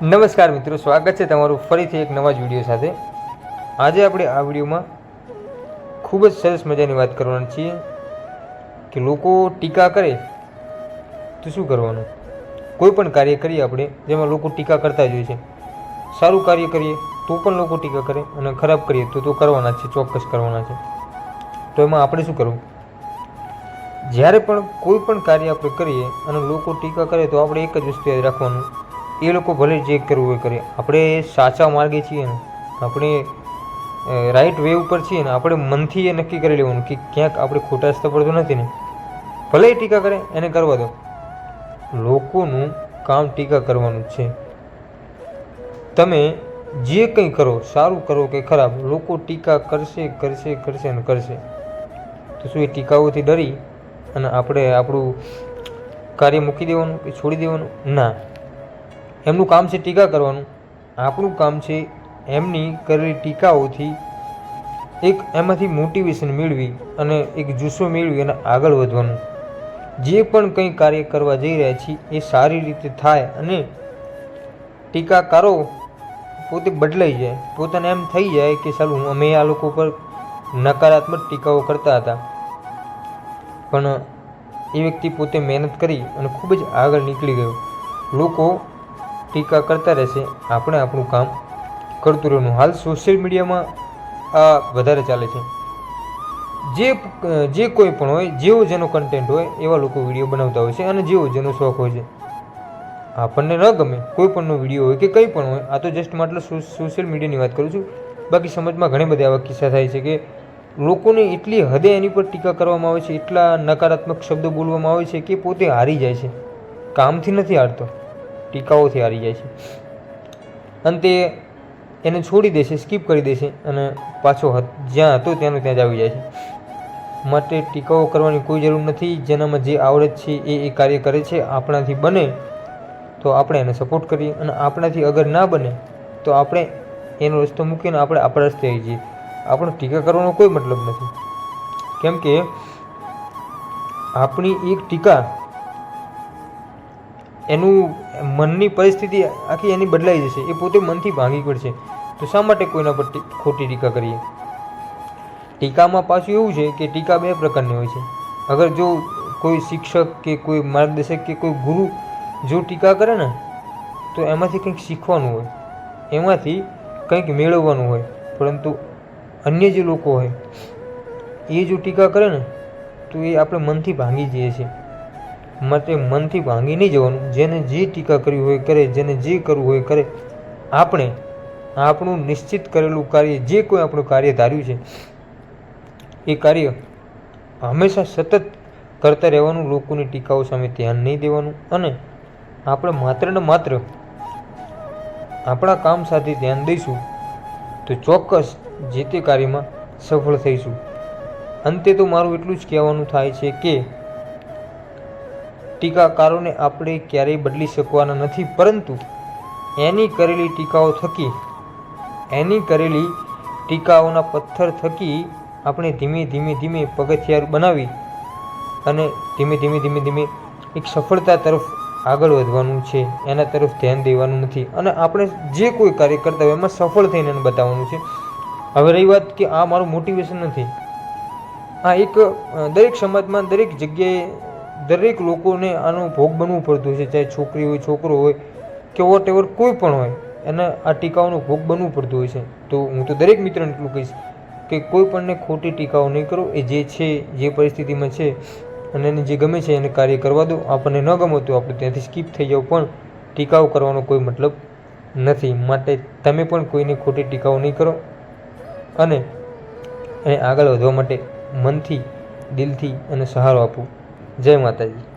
નમસ્કાર મિત્રો, સ્વાગત છે તમારું ફરીથી એક નવા જ વીડિયો સાથે. આજે આપણે આ વિડીયોમાં ખૂબ જ સરસ મજાની વાત કરવાના છીએ કે લોકો ટીકા કરે તો શું કરવાનું? કોઈ પણ કાર્ય કરીએ આપણે, જેમાં લોકો ટીકા કરતા જ હોય છે. સારું કાર્ય કરીએ તો પણ લોકો ટીકા કરે અને ખરાબ કરીએ તો તો કરવાના છે, ચોક્કસ કરવાના છે. તો એમાં આપણે શું કરવું? જ્યારે પણ કોઈ પણ કાર્ય આપણે કરીએ અને લોકો ટીકા કરે તો આપણે એક જ વસ્તુ યાદ રાખવાનું એ લોકો ભલે જે કરવું હોય કરે. આપણે સાચા માર્ગે છીએ ને, આપણે રાઈટ વે ઉપર છીએ ને, આપણે મનથી એ નક્કી કરી લેવાનું કે ક્યાંક આપણે ખોટા રસ્તા પડતું નથી ને. ભલે એ ટીકા કરે, એને કરવા દો. લોકોનું કામ ટીકા કરવાનું છે. તમે જે કંઈ કરો, સારું કરો કે ખરાબ, લોકો ટીકા કરશે કરશે કરશે ને કરશે. તો શું એ ટીકાઓથી ડરી અને આપણે આપણું કાર્ય મૂકી દેવાનું કે છોડી દેવાનું? ના. એમનું કામ છે ટીકા કરવાનું. આપણું કામ છે એમની કરેલી ટીકાઓથી એક એમાંથી મોટિવેશન મેળવી અને એક જુસ્સો મેળવી અને આગળ વધવાનું. જે પણ કંઈ કાર્ય કરવા જઈ રહ્યા છીએ એ સારી રીતે થાય અને ટીકાકારો પોતે બદલાઈ જાય. પોતાને એમ થઈ જાય કે ચાલું અમે આ લોકો પર નકારાત્મક ટીકાઓ કરતા હતા. પણ એ વ્યક્તિ પોતે મહેનત કરી અને ખૂબ જ આગળ નીકળી ગયો. લોકો ટીકા કરતા રહેશે. આપણે આપણું કામ કરતું રહેવાનું. હાલ સોશિયલ મીડિયામાં આ વધારે ચાલે છે. જે જે કોઈ પણ હોય, જેવો જેનો કન્ટેન્ટ હોય, એવા લોકો વીડિયો બનાવતા હોય છે અને જેવો જેનો શોખ હોય છે. આપણને ન ગમે કોઈ પણનો વીડિયો હોય કે કંઈ પણ હોય, આ તો જસ્ટ માટલો સોશિયલ મીડિયાની વાત કરું છું. બાકી સમજમાં ઘણી બધા આવા કિસ્સા થાય છે કે લોકોને એટલી હદે એની પર ટીકા કરવામાં આવે છે, એટલા નકારાત્મક શબ્દો બોલવામાં આવે છે કે પોતે હારી જાય છે. કામથી નથી હારતો. ટીકાઓથી હારી જાય છે. અંતે એને છોડી દેશે, સ્કીપ કરી દેશે અને પાછો જ્યાં હતો ત્યાંનું ત્યાં જ આવી જાય છે. માટે ટીકાઓ કરવાની કોઈ જરૂર નથી. જેનામાં જે આવડત છે એ એ કાર્ય કરે છે. આપણાથી બને તો આપણે એને સપોર્ટ કરીએ. અને આપણાથી અગર ના બને તો આપણે એનો રસ્તો મૂકીને આપણે આપણા રસ્તે આવી જઈએ આપણો ટીકા કરવાનો કોઈ મતલબ નથી. કેમ કે આપણી એક ટીકા એનું મનની પરિસ્થિતિ આખી એની બદલાઈ જશે. એ પોતે મનથી ભાંગી પડશે. તો શા માટે કોઈના પર ખોટી ટીકા કરીએ? ટીકામાં પાછું એવું છે કે ટીકા બે પ્રકારની હોય છે. અગર જો કોઈ શિક્ષક કે કોઈ માર્ગદર્શક કે કોઈ ગુરુ જો ટીકા કરે ને, તો એમાંથી કંઈક શીખવાનું હોય. એમાંથી કંઈક મેળવવાનું હોય. પરંતુ અન્ય જે લોકો હોય, એ જો ટીકા કરે ને, તો એ આપણે મનથી ભાંગી જઈએ છીએ. માટે મનથી ભાંગી નહીં જવાનું. જેને જે ટીકા કરવી હોય કરે, જેને જે કરવું હોય કરે. આપણે આપણું નિશ્ચિત કરેલું કાર્ય, જે કોઈ આપણું કાર્ય ધાર્યું છે, એ કાર્ય હંમેશા સતત કરતા રહેવાનું, લોકોની ટીકાઓ સામે ધ્યાન નહીં દેવાનું અને આપણે માત્ર ને માત્ર આપણા કામ સાથે ધ્યાન દઈશું તો ચોક્કસ જે તે કાર્યમાં સફળ થઈશું. અંતે તો મારું એટલું જ કહેવાનું થાય છે કે ટીકાકારોને આપણે ક્યારેય બદલી શકવાના નથી, પરંતુ એની કરેલી ટીકાઓ થકી, એની કરેલી ટીકાઓના પથ્થર થકી આપણે ધીમે ધીમે ધીમે પગથિયાર બનાવી અને ધીમે ધીમે ધીમે ધીમે એક સફળતા તરફ આગળ વધવાનું છે, એના તરફ ધ્યાન દેવાનું નથી. અને આપણે જે કોઈ કાર્ય કરતા હોય એમાં સફળ થઈને એને બતાવવાનું છે. હવે રહી વાત કે આ મારું મોટિવેશન નથી. આ એક દરેક સમાજમાં દરેક જગ્યાએ દરેક લોકોને આનો ભોગ બનવું પડતું છે, ચાહે છોકરી હોય, છોકરો હોય કે વોટ એવર કોઈ પણ હોય, એને આ ટીકાઓનો ભોગ બનવું પડતું હોય છે. તો હું તો દરેક મિત્રને એટલું કહીશ કે કોઈ પણને ખોટી ટીકાઓ નહીં કરો, એ જે છે, જે પરિસ્થિતિમાં છે અને એને જે ગમે છે એને કાર્ય કરવા દો. આપણને ન ગમતું આપણે ત્યાંથી સ્કીપ થઈ જાવ પણ ટીકાઓ કરવાનો કોઈ મતલબ નથી. માટે તમે પણ કોઈને ખોટી ટીકાઓ નહીં કરો અને એને આગળ વધવા માટે મનથી, દિલથી અને સહારો આપો. જય માતાજી.